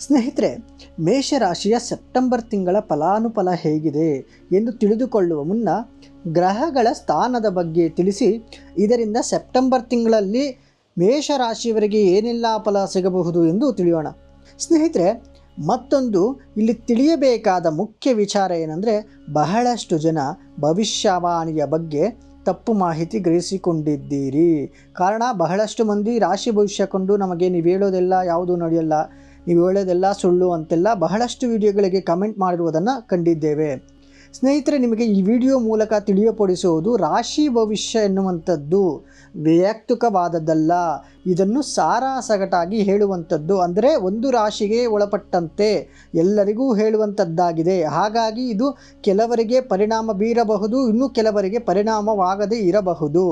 ಸ್ನೇಹಿತರೆ, ಮೇಷರಾಶಿಯ ಸೆಪ್ಟೆಂಬರ್ ತಿಂಗಳ ಫಲಾನುಫಲ ಹೇಗಿದೆ ಎಂದು ತಿಳಿದುಕೊಳ್ಳುವ ಮುನ್ನ ಗ್ರಹಗಳ ಸ್ಥಾನದ ಬಗ್ಗೆ ತಿಳಿಸಿ, ಇದರಿಂದ ಸೆಪ್ಟೆಂಬರ್ ತಿಂಗಳಲ್ಲಿ ಮೇಷರಾಶಿಯವರಿಗೆ ಏನೆಲ್ಲ ಫಲ ಸಿಗಬಹುದು ಎಂದು ತಿಳಿಯೋಣ. ಸ್ನೇಹಿತರೆ, ಮತ್ತೊಂದು ಇಲ್ಲಿ ತಿಳಿಯಬೇಕಾದ ಮುಖ್ಯ ವಿಚಾರ ಏನಂದರೆ, ಬಹಳಷ್ಟು ಜನ ಭವಿಷ್ಯವಾಣಿಯ ಬಗ್ಗೆ ತಪ್ಪು ಮಾಹಿತಿ ಗ್ರಹಿಸಿಕೊಂಡಿದ್ದೀರಿ. ಕಾರಣ, ಬಹಳಷ್ಟು ಮಂದಿ ರಾಶಿ ಭವಿಷ್ಯ ಕೊಂಡು ನಮಗೆ ನೀವು ಹೇಳೋದೆಲ್ಲ ಯಾವುದು ನಡೆಯಲ್ಲ. ನೀವು ಹೇಳೋದೆಲ್ಲ ಸುಳ್ಳು ಅಂತೆಲ್ಲ ಬಹಳಷ್ಟು ವಿಡಿಯೋಗಳಿಗೆ ಕಮೆಂಟ್ ಮಾಡಿರುವುದನ್ನು ಕಂಡಿದ್ದೇವೆ. ಸ್ನೇಹಿತರೆ, ನಿಮಗೆ ಈ ವಿಡಿಯೋ ಮೂಲಕ ತಿಳಿಯಪಡಿಸುವುದು ರಾಶಿ ಭವಿಷ್ಯ ಎನ್ನುವಂಥದ್ದು, ವೈಯಕ್ತಿಕವಾದದ್ದಲ್ಲ. ಇದನ್ನು ಸಾರಾಸಗಟಾಗಿ ಹೇಳುವಂಥದ್ದು. ಅಂದರೆ ಒಂದು ರಾಶಿಗೆ ಒಳಪಟ್ಟಂತೆ ಎಲ್ಲರಿಗೂ ಹೇಳುವಂಥದ್ದಾಗಿದೆ. ಹಾಗಾಗಿ ಇದು ಕೆಲವರಿಗೆ ಪರಿಣಾಮ ಬೀರಬಹುದು, ಇನ್ನು ಕೆಲವರಿಗೆ ಪರಿಣಾಮವಾಗದೇ ಇರಬಹುದು.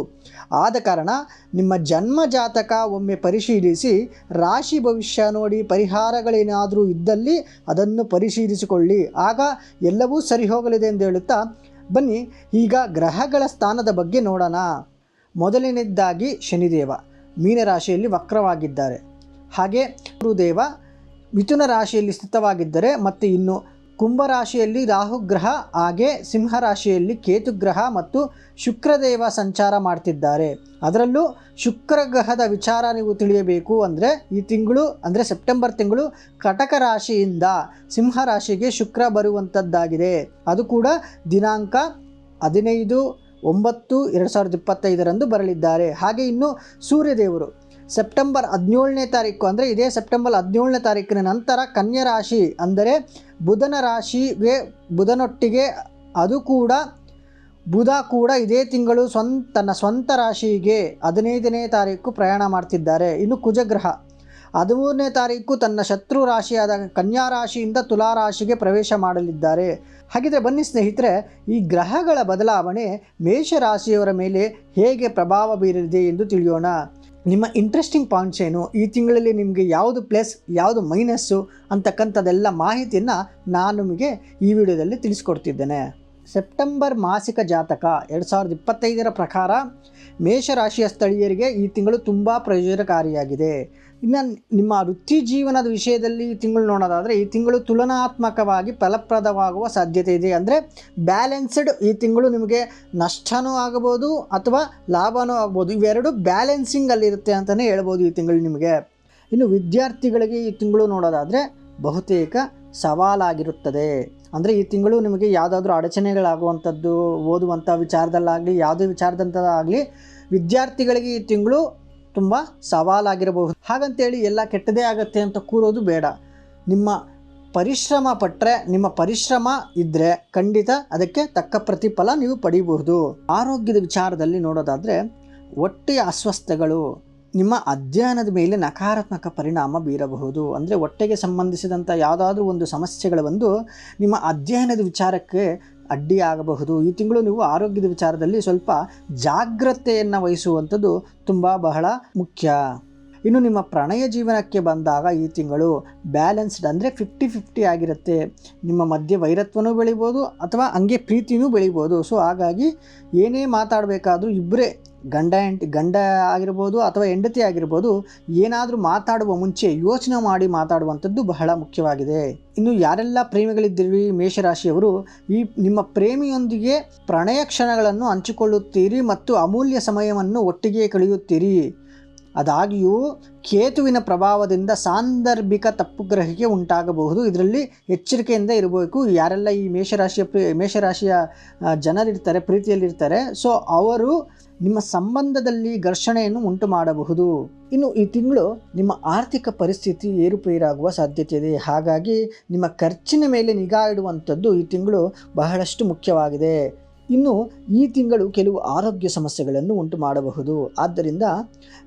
ಆದ ಕಾರಣ ನಿಮ್ಮ ಜನ್ಮ ಜಾತಕ ಒಮ್ಮೆ ಪರಿಶೀಲಿಸಿ, ರಾಶಿ ಭವಿಷ್ಯ ನೋಡಿ ಪರಿಹಾರಗಳೇನಾದರೂ ಇದ್ದಲ್ಲಿ ಅದನ್ನು ಪರಿಶೀಲಿಸಿಕೊಳ್ಳಿ. ಆಗ ಎಲ್ಲವೂ ಸರಿ ಹೋಗಲಿದೆ. ಎಂದು ಹೇಳುತ್ತಾ, ಬನ್ನಿ, ಈಗ ಗ್ರಹಗಳ ಸ್ಥಾನದ ಬಗ್ಗೆ ನೋಡೋಣ. ಮೊದಲನೇದಾಗಿ ಶನಿದೇವ, ಮೀನರಾಶಿಯಲ್ಲಿ ವಕ್ರವಾಗಿದ್ದಾರೆ. ಹಾಗೆ ಗುರುದೇವ ಮಿಥುನ ರಾಶಿಯಲ್ಲಿ ಸ್ಥಿತವಾಗಿದ್ದರೆ ಮತ್ತು ಇನ್ನು ಕುಂಭರಾಶಿಯಲ್ಲಿ ರಾಹುಗ್ರಹ, ಹಾಗೆ ಸಿಂಹರಾಶಿಯಲ್ಲಿ ಕೇತುಗ್ರಹ ಮತ್ತು ಶುಕ್ರದೇವ ಸಂಚಾರ ಮಾಡ್ತಿದ್ದಾರೆ. ಅದರಲ್ಲೂ ಶುಕ್ರ ಗ್ರಹದ ವಿಚಾರ ನೀವು ತಿಳಿಯಬೇಕು ಅಂದರೆ ಈ ತಿಂಗಳು ಅಂದರೆ ಸೆಪ್ಟೆಂಬರ್ ತಿಂಗಳು ಕಟಕ ರಾಶಿಯಿಂದ ಸಿಂಹರಾಶಿಗೆ ಶುಕ್ರ ಬರುವಂಥದ್ದಾಗಿದೆ ಅದು ಕೂಡ ದಿನಾಂಕ ಹದಿನೈದು ಒಂಬತ್ತು ಎರಡು ಸಾವಿರದ ಇಪ್ಪತ್ತೈದರಂದು ಬರಲಿದ್ದಾರೆ. ಹಾಗೆ ಇನ್ನು ಸೂರ್ಯದೇವರು ಸೆಪ್ಟೆಂಬರ್ ಹದಿನೇಳನೇ ತಾರೀಕು, ಅಂದರೆ ಇದೇ ಸೆಪ್ಟೆಂಬರ್ ಹದಿನೇಳನೇ ತಾರೀಕಿನ ನಂತರ ಕನ್ಯಾ ರಾಶಿ, ಅಂದರೆ ಬುಧನ ರಾಶಿಗೆ ಬುಧನೊಟ್ಟಿಗೆ ಅದು ಕೂಡ, ಬುಧ ಕೂಡ ಇದೇ ತಿಂಗಳು ಸ್ವಂತ, ತನ್ನ ಸ್ವಂತ ರಾಶಿಗೆ ಹದಿನೈದನೇ ತಾರೀಕು ಪ್ರಯಾಣ ಮಾಡ್ತಿದ್ದಾರೆ. ಇನ್ನು ಕುಜಗ್ರಹ, ಹದಿಮೂರನೇ ತಾರೀಕು ತನ್ನ ಶತ್ರು ರಾಶಿಯಾದ ಕನ್ಯಾ ರಾಶಿಯಿಂದ ತುಲಾ ರಾಶಿಗೆ ಪ್ರವೇಶ ಮಾಡಲಿದ್ದಾರೆ. ಹಾಗಿದ್ರೆ ಬನ್ನಿ ಸ್ನೇಹಿತರೆ, ಈ ಗ್ರಹಗಳ ಬದಲಾವಣೆ ಮೇಷರಾಶಿಯವರ ಮೇಲೆ ಹೇಗೆ ಪ್ರಭಾವ ಬೀರಲಿದೆ ಎಂದು ತಿಳಿಯೋಣ. ನಿಮ್ಮ ಇಂಟ್ರೆಸ್ಟಿಂಗ್ ಪಾಯಿಂಟ್ಸ್ ಏನು? ಈ ತಿಂಗಳಲ್ಲಿ ನಿಮಗೆ ಯಾವುದು ಪ್ಲಸ್ ಯಾವುದು ಮೈನಸ್ಸು ಅಂತಕ್ಕಂಥದ್ದೆಲ್ಲ ಮಾಹಿತಿಯನ್ನು ನಾನು ನಿಮಗೆ ಈ ವಿಡಿಯೋದಲ್ಲಿ ತಿಳಿಸ್ಕೊಡ್ತಿದ್ದೇನೆ. ಸೆಪ್ಟೆಂಬರ್ ಮಾಸಿಕ ಜಾತಕ ಎರಡು ಸಾವಿರದ ಇಪ್ಪತ್ತೈದರ ಪ್ರಕಾರ ಮೇಷರಾಶಿಯ ಸ್ಥಳೀಯರಿಗೆ ಈ ತಿಂಗಳು ತುಂಬ ಪ್ರಯೋಜನಕಾರಿಯಾಗಿದೆ. ಇನ್ನು ನಿಮ್ಮ ವೃತ್ತಿ ಜೀವನದ ವಿಷಯದಲ್ಲಿ ಈ ತಿಂಗಳು ನೋಡೋದಾದರೆ ಈ ತಿಂಗಳು ತುಲನಾತ್ಮಕವಾಗಿ ಫಲಪ್ರದವಾಗುವ ಸಾಧ್ಯತೆ ಇದೆ. ಅಂದರೆ ಬ್ಯಾಲೆನ್ಸ್ಡ್ ಈ ತಿಂಗಳು ನಿಮಗೆ ನಷ್ಟನೂ ಆಗ್ಬೋದು ಅಥವಾ ಲಾಭನೂ ಆಗ್ಬೋದು ಇವೆರಡು ಬ್ಯಾಲೆನ್ಸಿಂಗಲ್ಲಿರುತ್ತೆ ಅಂತಲೇ ಹೇಳ್ಬೋದು ಈ ತಿಂಗಳು ನಿಮಗೆ. ಇನ್ನು ವಿದ್ಯಾರ್ಥಿಗಳಿಗೆ ಈ ತಿಂಗಳು ನೋಡೋದಾದರೆ ಬಹುತೇಕ ಸವಾಲಾಗಿರುತ್ತದೆ. ಅಂದರೆ ಈ ತಿಂಗಳು ನಿಮಗೆ ಯಾವುದಾದ್ರೂ ಅಡಚಣೆಗಳಾಗುವಂಥದ್ದು, ಓದುವಂಥ ವಿಚಾರದಲ್ಲಾಗಲಿ, ಯಾವುದೇ ವಿಚಾರದಂಥದ್ದಾಗಲಿ, ವಿದ್ಯಾರ್ಥಿಗಳಿಗೆ ಈ ತಿಂಗಳು ತುಂಬ ಸವಾಲಾಗಿರಬಹುದು. ಹಾಗಂತೇಳಿ ಎಲ್ಲ ಕೆಟ್ಟದೇ ಆಗುತ್ತೆ ಅಂತ ಕೂರೋದು ಬೇಡ. ನಿಮ್ಮ ಪರಿಶ್ರಮ ಪಟ್ಟರೆ ನಿಮ್ಮ ಪರಿಶ್ರಮ ಇದ್ದರೆ ಖಂಡಿತ ಅದಕ್ಕೆ ತಕ್ಕ ಪ್ರತಿಫಲ ನೀವು ಪಡೀಬಹುದು. ಆರೋಗ್ಯದ ವಿಚಾರದಲ್ಲಿ ನೋಡೋದಾದರೆ ಹೊಟ್ಟೆಯ ಅಸ್ವಸ್ಥಗಳು ನಿಮ್ಮ ಅಧ್ಯಯನದ ಮೇಲೆ ನಕಾರಾತ್ಮಕ ಪರಿಣಾಮ ಬೀರಬಹುದು. ಅಂದರೆ ಹೊಟ್ಟೆಗೆ ಸಂಬಂಧಿಸಿದಂಥ ಯಾವುದಾದ್ರೂ ಒಂದು ಸಮಸ್ಯೆಗಳು ಬಂದು ನಿಮ್ಮ ಅಧ್ಯಯನದ ವಿಚಾರಕ್ಕೆ ಅಡ್ಡಿಯಾಗಬಹುದು. ಈ ತಿಂಗಳು ನೀವು ಆರೋಗ್ಯದ ವಿಚಾರದಲ್ಲಿ ಸ್ವಲ್ಪ ಜಾಗ್ರತೆಯನ್ನು ವಹಿಸುವಂಥದ್ದು ತುಂಬ ಬಹಳ ಮುಖ್ಯ. ಇನ್ನು ನಿಮ್ಮ ಪ್ರಣಯ ಜೀವನಕ್ಕೆ ಬಂದಾಗ ಈ ತಿಂಗಳು ಬ್ಯಾಲೆನ್ಸ್ಡ್ ಅಂದರೆ ಫಿಫ್ಟಿ ಫಿಫ್ಟಿ ಆಗಿರುತ್ತೆ. ನಿಮ್ಮ ಮಧ್ಯೆ ವೈರತ್ವನೂ ಬೆಳಿಬೋದು ಅಥವಾ ಹಂಗೆ ಪ್ರೀತಿನೂ ಬೆಳಿಬೋದು. ಸೊ ಹಾಗಾಗಿ ಏನೇ ಮಾತಾಡಬೇಕಾದ್ರೂ ಇಬ್ಬರೇ ಗಂಡ ಹೆಂಡತಿ ಗಂಡ ಆಗಿರ್ಬೋದು ಅಥವಾ ಹೆಂಡತಿ ಆಗಿರ್ಬೋದು ಏನಾದರೂ ಮಾತಾಡುವ ಮುಂಚೆ ಯೋಚನೆ ಮಾಡಿ ಮಾತಾಡುವಂಥದ್ದು ಬಹಳ ಮುಖ್ಯವಾಗಿದೆ. ಇನ್ನು ಯಾರೆಲ್ಲ ಪ್ರೇಮಿಗಳಿದ್ದೀರಿ ಮೇಷರಾಶಿಯವರು, ಈ ನಿಮ್ಮ ಪ್ರೇಮಿಯೊಂದಿಗೆ ಪ್ರಣಯ ಕ್ಷಣಗಳನ್ನು ಹಂಚಿಕೊಳ್ಳುತ್ತೀರಿ ಮತ್ತು ಅಮೂಲ್ಯ ಸಮಯವನ್ನು ಒಟ್ಟಿಗೆ ಕಳೆಯುತ್ತೀರಿ. ಆದಾಗ್ಯೂ ಕೇತುವಿನ ಪ್ರಭಾವದಿಂದ ಸಾಂದರ್ಭಿಕ ತಪ್ಪುಗ್ರಹಿಕೆ ಉಂಟಾಗಬಹುದು. ಇದರಲ್ಲಿ ಎಚ್ಚರಿಕೆಯಿಂದ ಇರಬೇಕು. ಯಾರೆಲ್ಲ ಈ ಮೇಷರಾಶಿಯ ಪ್ರೀ, ಮೇಷರಾಶಿಯ ಜನರಿರ್ತಾರೆ, ಪ್ರೀತಿಯಲ್ಲಿರ್ತಾರೆ, ಸೊ ಅವರು ನಿಮ್ಮ ಸಂಬಂಧದಲ್ಲಿ ಘರ್ಷಣೆಯನ್ನು ಉಂಟು ಮಾಡಬಹುದು ಇನ್ನು ಈ ತಿಂಗಳು ನಿಮ್ಮ ಆರ್ಥಿಕ ಪರಿಸ್ಥಿತಿ ಏರುಪೇರಾಗುವ ಸಾಧ್ಯತೆ ಇದೆ ಹಾಗಾಗಿ ನಿಮ್ಮ ಖರ್ಚಿನ ಮೇಲೆ ನಿಗಾ ಇಡುವಂಥದ್ದು ಈ ತಿಂಗಳು ಬಹಳಷ್ಟು ಮುಖ್ಯವಾಗಿದೆ. ಇನ್ನು ಈ ತಿಂಗಳು ಕೆಲವು ಆರೋಗ್ಯ ಸಮಸ್ಯೆಗಳನ್ನು ಉಂಟು ಮಾಡಬಹುದು. ಆದ್ದರಿಂದ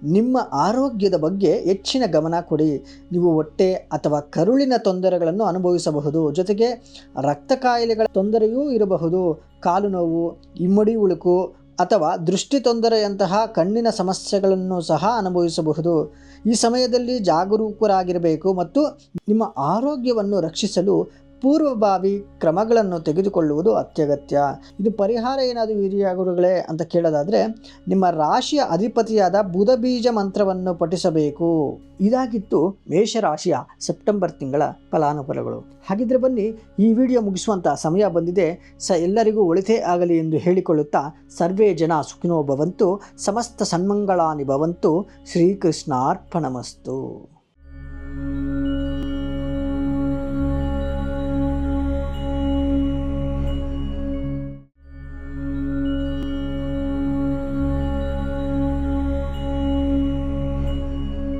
ನಿಮ್ಮ ಆರೋಗ್ಯದ ಬಗ್ಗೆ ಹೆಚ್ಚಿನ ಗಮನ ಕೊಡಿ. ನೀವು ಹೊಟ್ಟೆ ಅಥವಾ ಕರುಳಿನ ತೊಂದರೆಗಳನ್ನು ಅನುಭವಿಸಬಹುದು. ಜೊತೆಗೆ ರಕ್ತ ಕಾಯಿಲೆಗಳ ತೊಂದರೆಯೂ ಇರಬಹುದು. ಕಾಲು ನೋವು, ಇಮ್ಮಡಿ ಉಳುಕು ಅಥವಾ ದೃಷ್ಟಿ ತೊಂದರೆಯಂತಹ ಕಣ್ಣಿನ ಸಮಸ್ಯೆಗಳನ್ನು ಸಹ ಅನುಭವಿಸಬಹುದು. ಈ ಸಮಯದಲ್ಲಿ ಜಾಗರೂಕರಾಗಿರಬೇಕು ಮತ್ತು ನಿಮ್ಮ ಆರೋಗ್ಯವನ್ನು ರಕ್ಷಿಸಲು ಪೂರ್ವಭಾವಿ ಕ್ರಮಗಳನ್ನು ತೆಗೆದುಕೊಳ್ಳುವುದು ಅತ್ಯಗತ್ಯ. ಇದು ಪರಿಹಾರ ಏನಾದರೂ ಗುರುಗಳೇ ಅಂತ ಕೇಳೋದಾದರೆ, ನಿಮ್ಮ ರಾಶಿಯ ಅಧಿಪತಿಯಾದ ಬುಧ ಬೀಜ ಮಂತ್ರವನ್ನು ಪಠಿಸಬೇಕು. ಇದಾಗಿತ್ತು ಮೇಷರಾಶಿಯ ಸೆಪ್ಟೆಂಬರ್ ತಿಂಗಳ ಫಲಾನುಫಲಗಳು ಹಾಗಿದ್ರೆ ಬನ್ನಿ, ಈ ವಿಡಿಯೋ ಮುಗಿಸುವಂಥ ಸಮಯ ಬಂದಿದೆ. ಸ ಎಲ್ಲರಿಗೂ ಒಳಿತೇ ಆಗಲಿ ಎಂದು ಹೇಳಿಕೊಳ್ಳುತ್ತಾ, ಸರ್ವೇ ಜನ ಸುಖಿನೋ ಭವಂತು, ಸಮಸ್ತ ಸನ್ಮಂಗಳಾನಿ ಭವಂತು, ಶ್ರೀಕೃಷ್ಣಾರ್ಪಣಮಸ್ತು.